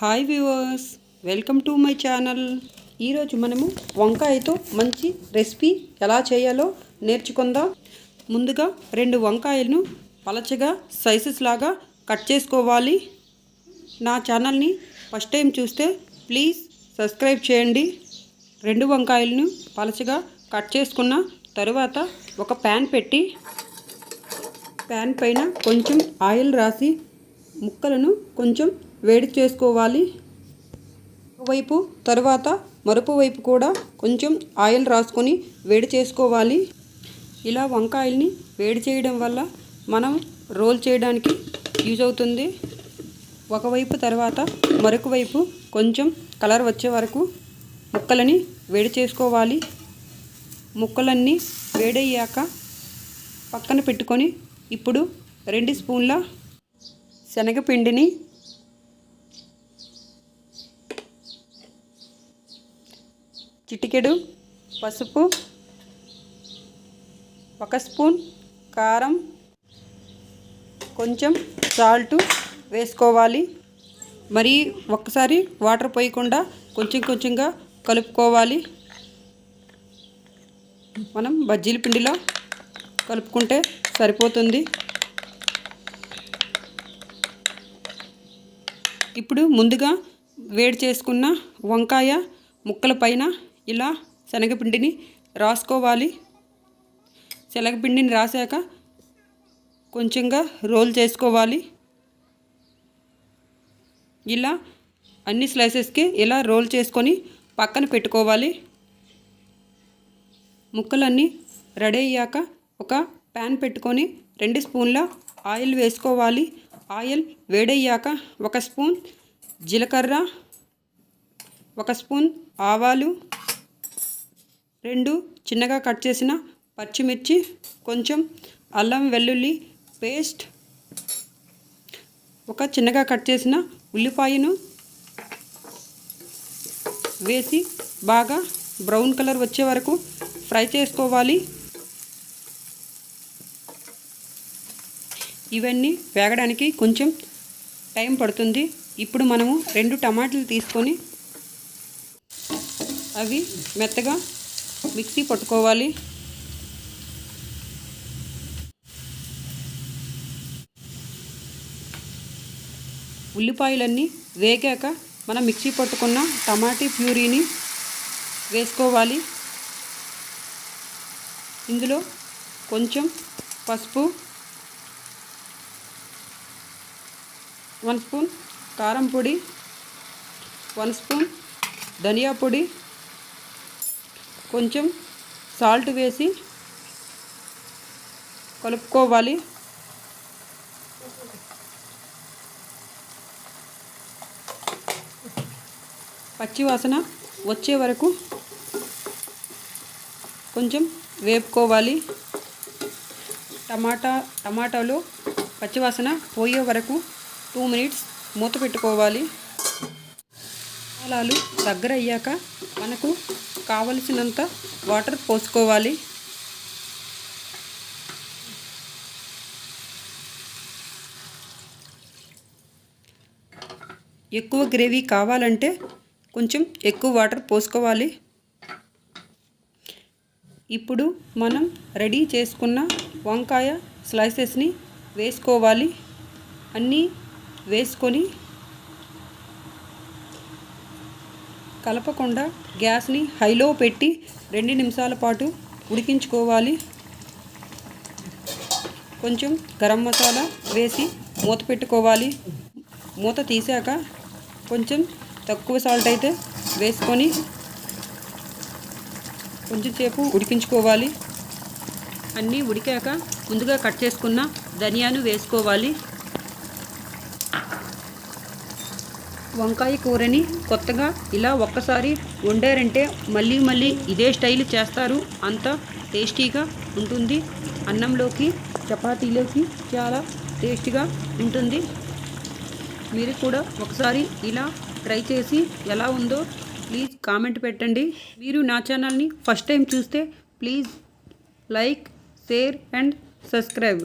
Hi viewers welcome to my channel. ఈరోజు మనము వంకాయతో మంచి రెసిపీ ఎలా చేయాలో నేర్చుకుందాం. ముందుగా రెండు వంకాయలను పలచగా సైజెస్ లాగా కట్ చేసుకోవాలి. నా ఛానల్ని ఫస్ట్ టైం చూస్తే ప్లీజ్ సబ్స్క్రైబ్ చేయండి. రెండు వంకాయలను పలచగా కట్ చేసుకున్న తరువాత ఒక ప్యాన్ పెట్టి ప్యాన్ పైన కొంచెం ఆయిల్ రాసి ముక్కలను కొంచెం వేడి చేసుకోవాలి. వైపు తర్వాత మరొక వైపు కూడా కొంచెం ఆయిల్ రాసుకొని వేడి చేసుకోవాలి. ఇలా వంకాయల్ని వేడి చేయడం వల్ల మనం రోల్ చేయడానికి యూజ్ అవుతుంది. ఒకవైపు తర్వాత మరొక వైపు కొంచెం కలర్ వచ్చే వరకు ముక్కలని వేడి చేసుకోవాలి. ముక్కలన్నీ వేడయ్యాక పక్కన పెట్టుకొని ఇప్పుడు రెండు స్పూన్ల శనగపిండిని చిటికెడు పసుపు ఒక స్పూన్ కారం కొంచెం సాల్ట్ వేసుకోవాలి. మరి ఒక్కసారి వాటర్ పోయకుండా కొంచెం కొంచెంగా కలుపుకోవాలి. మనం బజ్జీల పిండిలో కలుపుకుంటే సరిపోతుంది. ఇప్పుడు ముందుగా వేడి చేసుకున్న వంకాయ ముక్కల పైన ఇలా శనగపిండిని రాసుకోవాలి. శనగపిండిని రాసాక కొంచెంగా రోల్ చేసుకోవాలి. ఇలా అన్ని స్లైసెస్కి ఇలా రోల్ చేసుకొని పక్కన పెట్టుకోవాలి. ముక్కలన్నీ రెడీ అయ్యాక ఒక ప్యాన్ పెట్టుకొని రెండు స్పూన్ల ఆయిల్ వేసుకోవాలి. ఆయిల్ వేడయ్యాక ఒక స్పూన్ జీలకర్ర ఒక స్పూన్ ఆవాలు రెండు చిన్నగా కట్ చేసిన పచ్చిమిర్చి కొంచెం అల్లం వెల్లుల్లి పేస్ట్ ఒక చిన్నగా కట్ చేసిన ఉల్లిపాయను వేసి బాగా బ్రౌన్ కలర్ వచ్చే వరకు ఫ్రై చేసుకోవాలి. ఇవన్నీ వేగడానికి కొంచెం టైం పడుతుంది. ఇప్పుడు మనము రెండు టమాటాలు తీసుకొని అవి మెత్తగా మిక్సీ పట్టుకోవాలి. ఉల్లిపాయలన్నీ వేగాక మనం మిక్సీ పట్టుకున్న టమాటీ ప్యూరీని వేసుకోవాలి. ఇందులో కొంచెం పసుపు వన్ స్పూన్ కారం పొడి వన్ స్పూన్ ధనియా పొడి కొంచెం సాల్ట్ వేసి కలుపుకోవాలి. పచ్చివాసన వచ్చే వరకు కొంచెం వేపుకోవాలి. టమాటా టమాటాలో పచ్చివాసన పోయే వరకు టూ మినిట్స్ మూత పెట్టుకోవాలి. మసాలాలు దగ్గర అయ్యాక మనకు కావలసినంత వాటర్ పోసుకోవాలి. ఎక్కువ గ్రేవీ కావాలంటే కొంచెం ఎక్కువ వాటర్ పోసుకోవాలి. ఇప్పుడు మనం రెడీ చేసుకున్న వంకాయ స్లైసెస్ని వేసుకోవాలి. అన్నీ వేసుకొని కలపకుండా గ్యాస్ని హైలో పెట్టి రెండు నిమిషాల పాటు ఉడికించుకోవాలి. కొంచెం గరం మసాలా వేసి మూత పెట్టుకోవాలి. మూత తీసాక కొంచెం తక్కువ సాల్ట్ అయితే వేసుకొని కొంచెం సేపు ఉడికించుకోవాలి. అన్నీ ఉడికాక ముందుగా కట్ చేసుకున్న ధనియాను వేసుకోవాలి. వంకాయ కూరని కొత్తగా ఇలా ఒక్కసారి వండారంటే మళ్ళీ మళ్ళీ ఇదే స్టైల్ చేస్తారు. అంత టేస్టీగా ఉంటుంది. అన్నంలోకి చపాతీలోకి చాలా టేస్టీగా ఉంటుంది. మీరు కూడా ఒకసారి ఇలా ట్రై చేసి ఎలా ఉందో ప్లీజ్ కామెంట్ పెట్టండి. మీరు నా ఛానల్ని ఫస్ట్ టైం చూస్తే please like share and subscribe.